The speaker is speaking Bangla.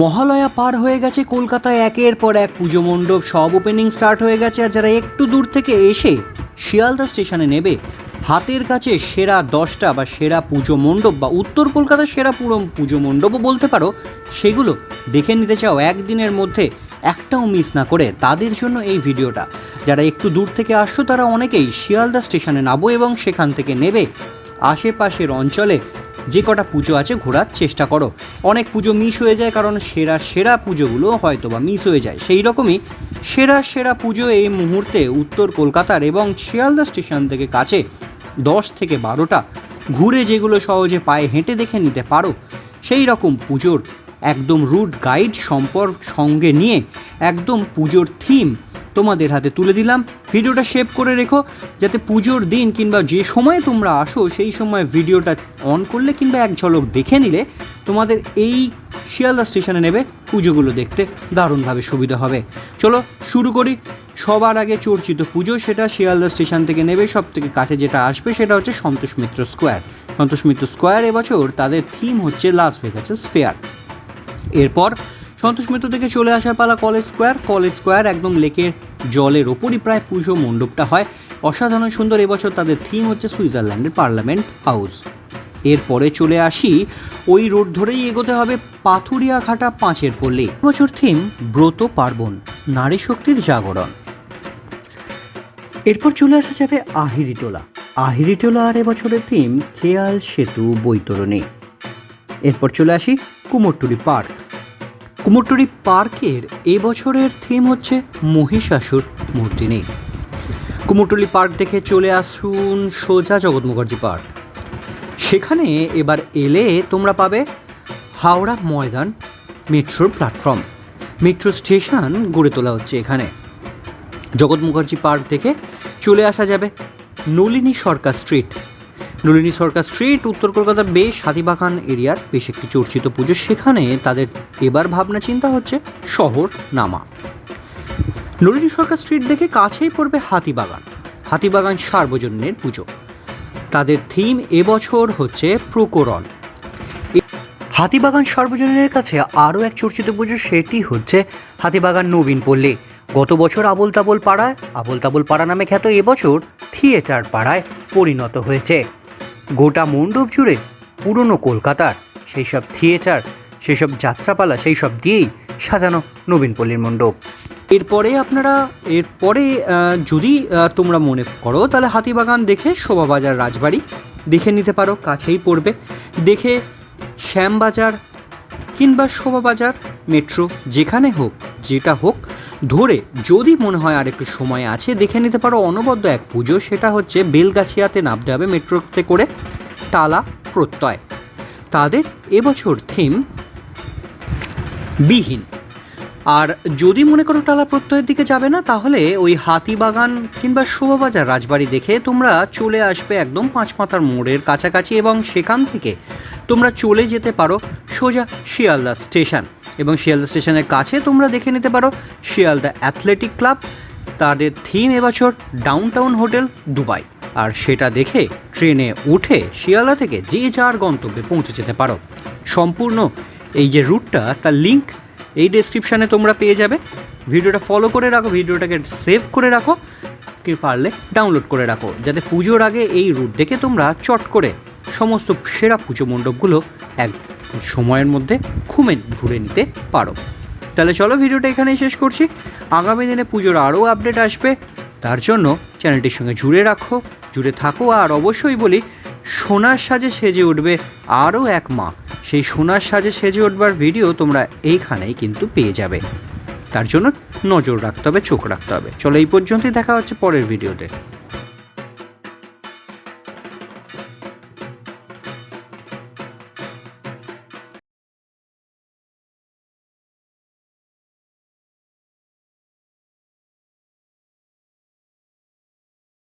মহালয়া পার হয়ে গেছে কলকাতায়। একের পর এক পুজো মণ্ডপ সব ওপেনিং স্টার্ট হয়ে গেছে আর যারা একটু দূর থেকে এসে শিয়ালদা স্টেশনে নেবে, হাতের কাছে সেরা দশটা বা সেরা পুজো মণ্ডপ বা উত্তর কলকাতার সেরা পুরো পুজো মণ্ডপও বলতে পারো, সেগুলো দেখে নিতে চাও একদিনের মধ্যে, একটাও মিস না করে তাদের জন্য এই ভিডিওটা। যারা একটু দূর থেকে আসছো তারা অনেকেই শিয়ালদা স্টেশনে নামো এবং সেখান থেকে নেবে। আশেপাশের অঞ্চলে যে কটা পুজো আছে ঘোরার চেষ্টা করো। অনেক পুজো মিস হয়ে যায় কারণ সেরা সেরা পুজোগুলো হয়তো বা মিস হয়ে যায়। সেই রকমই সেরা সেরা পুজো এই মুহূর্তে উত্তর কলকাতার এবং শিয়ালদা স্টেশন থেকে কাছে দশ থেকে বারোটা। ঘুরে যেগুলো সহজে পায়ে হেঁটে দেখে নিতে পারো, সেই রকম পুজোর একদম রুট গাইড সম্পর্ক সঙ্গে নিয়ে একদম পুজোর থিম তোমাদের হাতে তুলে দিলাম। ভিডিওটা সেভ করে রেখো, যাতে পুজোর দিন কিংবা যে সময়ে তোমরা আসো, সেই সময় ভিডিওটা অন করলে কিংবা এক ঝলক দেখে নিলে, তোমাদের এই শিয়ালদা স্টেশনে নেবে পুজোগুলো দেখতে। দারুণভাবে সুবিধা হবে। চলো শুরু করি। সবার আগে চর্চিত পুজো, সেটা শিয়ালদা স্টেশন থেকে নেবে। সব থেকে কাছে যেটা আসবে, সেটা হচ্ছে সন্তোষ মিত্র স্কোয়ার। সন্তোষ মিত্র স্কোয়ার এবছর তাদের থিম হচ্ছে লাস ভেগাসেস ফেয়ার এরপর সন্তোষ মিত্র থেকে চলে আসার পালা কলেজ স্কোয়ার। কলেজ স্কোয়ার একদম লেকের জলের ওপরই প্রায় পুজো মণ্ডপটা হয়। অসাধারণ সুন্দর এবছর তাদের থিম হচ্ছে সুইজারল্যান্ডের পার্লামেন্ট হাউস। এরপরে চলে আসি, ওই রোড ধরেই এগোতে হবে পাথুরিয়া ঘাটা পাঁচের পল্লী। বছর থিম ব্রত পার্বণ, নারী শক্তির জাগরণ। এরপর চলে আসা যাবে আহিরিটোলা। আহিরিটোলা আর এবছরের থিম খেয়াল সেতু বৈতরণী। এরপর চলে আসি কুমোরটুলি পার্ক। কুমোরটুলি পার্কের এবছরের থিম হচ্ছে মহিষাসুর মূর্তি নেই কুমোরটুলি পার্ক দেখে চলে আসুন সোজা জগৎ মুখার্জি পার্ক। সেখানে এবার এলে তোমরা পাবে হাওড়া ময়দান মেট্রোর প্ল্যাটফর্ম। মেট্রো স্টেশন গড়ে তোলা হচ্ছে এখানে। জগৎ মুখার্জি পার্ক থেকে চলে আসা যাবে নলিনী সরকার স্ট্রিট। নলিনী সরকার স্ট্রিট, উত্তর কলকাতার বেশ হাতিবাগান এরিয়ার বেশ একটি চর্চিত পুজো। সেখানে তাদের এবার ভাবনা চিন্তা হচ্ছে শহর নামা। নলিনী সরকার স্ট্রিট দেখে কাছেই পড়বে হাতিবাগান হাতিবাগান সার্বজনীনের পুজো। তাদের থিম এবছর হচ্ছে প্রকরণ। হাতিবাগান সার্বজনীনের কাছে আরও এক চর্চিত পুজো সেটি হচ্ছে হাতিবাগান নবীন পল্লী। গত বছর আবল তাবল পাড়ায় আবল তাবল পাড়া নামে খ্যাত এবছর থিয়েটার পাড়ায় পরিণত হয়েছে। গোটা মণ্ডপ জুড়ে পুরনো কলকাতার সেই সব থিয়েটার সেই সব যাত্রাপালা সেই সব দিয়েই সাজানো নবীনপল্লীর মণ্ডপ। এরপরে আপনারা, এরপরে যদি তোমরা মনে করো, তাহলে হাতিবাগান দেখে শোভাবাজার রাজবাড়ি দেখে নিতে পারো, কাছেই পড়বে। দেখে শ্যামবাজার কিংবা শোভাবাজার, মেট্রো, যেখানে হোক, যেটা হোক, ধরে যদি মনে হয় আর একটু সময় আছে, দেখে নিতে পারো অনবদ্য এক পুজো, সেটা হচ্ছে বেলগাছিয়াতে নামতে হবে মেট্রোতে করে তালা প্রত্যয়। তাদের এবছর থিম বিহীন। আর যদি মনে করো টালা প্রত্যয়ের দিকে যাবে না, তাহলে ওই হাতিবাগান কিংবা শোভাবাজার রাজবাড়ি দেখে তোমরা চলে আসবে একদম পাঁচমাথার মোড়ের কাছাকাছি এবং সেখান থেকে তোমরা চলে যেতে পারো সোজা শিয়ালদা স্টেশন। এবং শিয়ালদা স্টেশনের কাছে তোমরা দেখে নিতে পারো শিয়ালদা অ্যাথলেটিক ক্লাব, তাদের থিম এবছর ডাউনটাউন হোটেল দুবাই। আর সেটা দেখে ট্রেনে উঠে শিয়ালদা থেকে যে যার গন্তব্যে পৌঁছে যেতে পারো। সম্পূর্ণ এই যে রুটটা, তার লিঙ্ক এই ডেসক্রিপশানে তোমরা পেয়ে যাবে। ভিডিওটা ফলো করে রাখো, ভিডিওটাকে সেভ করে রাখো, কি পারলে ডাউনলোড করে রাখো। যাতে পুজোর আগে এই রুট দেখে তোমরা চট করে সমস্ত সেরা পুজো মণ্ডপগুলো এক সময়ের মধ্যে খুমে ঘুরে নিতে পারো। তাহলে চলো ভিডিওটা এখানেই শেষ করছি। আগামী দিনে পুজোর আরও আপডেট আসবে। তার জন্য চ্যানেলটির সঙ্গে জুড়ে রাখো, জুড়ে থাকো, আর অবশ্যই বলি সোনার সাজে সেজে উঠবে আরও এক মা। সেই সোনার সাজে সেজে উঠবার ভিডিও তোমরা এইখানেই কিন্তু পেয়ে যাবে। তার জন্য নজর রাখতে হবে, চোখ রাখতে হবে। চলো এই পর্যন্তই দেখা হচ্ছে পরের ভিডিওতে।